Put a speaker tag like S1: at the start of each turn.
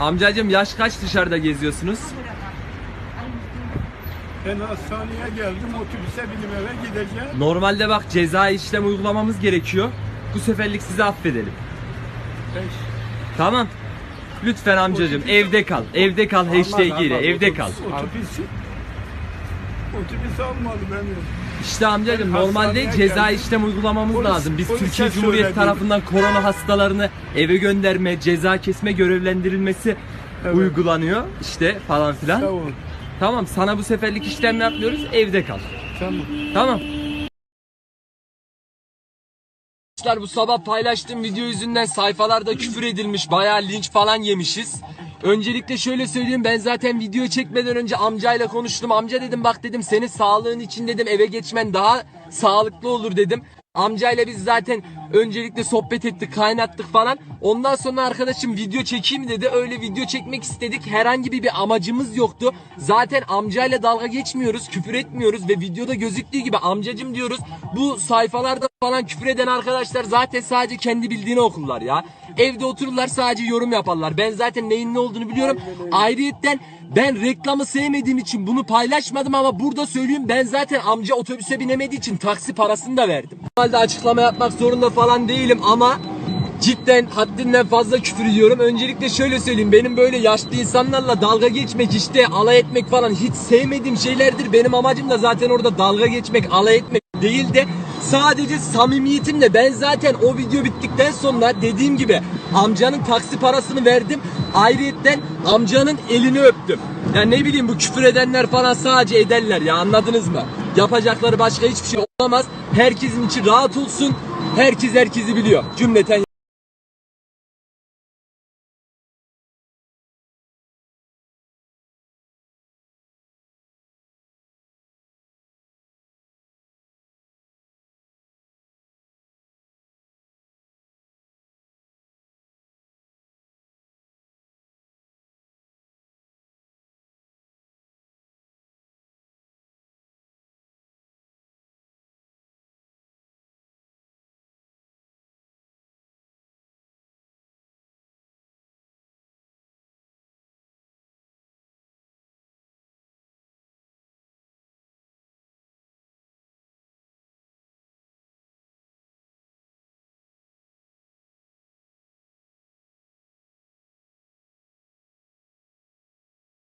S1: Amcacım yaş kaç dışarıda geziyorsunuz?
S2: Ben hastaneye geldim, otobüse binip eve gideceğim.
S1: Normalde bak ceza işlem uygulamamız gerekiyor. Bu seferlik sizi affedelim.
S2: Beş.
S1: Tamam. Lütfen amcacım evde kal. Evde kal hashtag ile evde kal.
S2: Otobüs, otobüs almadı beni.
S1: İşte amcacım
S2: Ben
S1: normalde
S2: hastaneye
S1: ceza
S2: geldim.
S1: işlem uygulamamız
S2: Polis-
S1: lazım. Biz
S2: polise
S1: Türkiye Cumhuriyeti
S2: söyledim.
S1: tarafından korona hastalarını eve gönderme, ceza kesme görevlendirilmesi
S2: Evet.
S1: uygulanıyor. İşte falan filan.
S2: Ol.
S1: Tamam sana bu seferlik işlem yapmıyoruz. Evde kal.
S2: Tamam.
S1: Tamam. Arkadaşlar bu sabah paylaştığım video yüzünden sayfalarda küfür edilmiş, bayağı linç falan yemişiz. Öncelikle şöyle söyleyeyim ben zaten video çekmeden önce amcayla konuştum. Amca dedim bak dedim senin sağlığın için dedim eve geçmen daha sağlıklı olur dedim. Amcayla biz zaten öncelikle sohbet ettik, kaynattık falan. Ondan sonra arkadaşım video çekeyim dedi. Öyle video çekmek istedik. Herhangi bir, amacımız yoktu. Zaten amcayla dalga geçmiyoruz, küfür etmiyoruz ve videoda gözüktüğü gibi amcacım diyoruz. Bu sayfalarda falan küfür eden arkadaşlar zaten sadece kendi bildiğini okurlar ya. Evde otururlar sadece yorum yaparlar. Ben zaten neyin ne olduğunu biliyorum. Ayrıyetten ben reklamı sevmediğim için bunu paylaşmadım ama burada söyleyeyim ben zaten amca otobüse binemediği için taksi parasını da verdim. Normalde açıklama yapmak zorunda falan değilim ama cidden haddinden fazla küfür ediyorum. Öncelikle şöyle söyleyeyim benim böyle yaşlı insanlarla dalga geçmek işte alay etmek falan hiç sevmediğim şeylerdir. Benim amacım da zaten orada dalga geçmek alay etmek değil de sadece samimiyetimle ben zaten o video bittikten sonra dediğim gibi amcanın taksi parasını verdim. Ayrıyetten amcanın elini öptüm. Ya ne bileyim bu küfür edenler falan sadece ederler ya anladınız mı? Yapacakları başka hiçbir şey olamaz. Herkesin içi rahat olsun. Herkes herkesi biliyor. Cümleten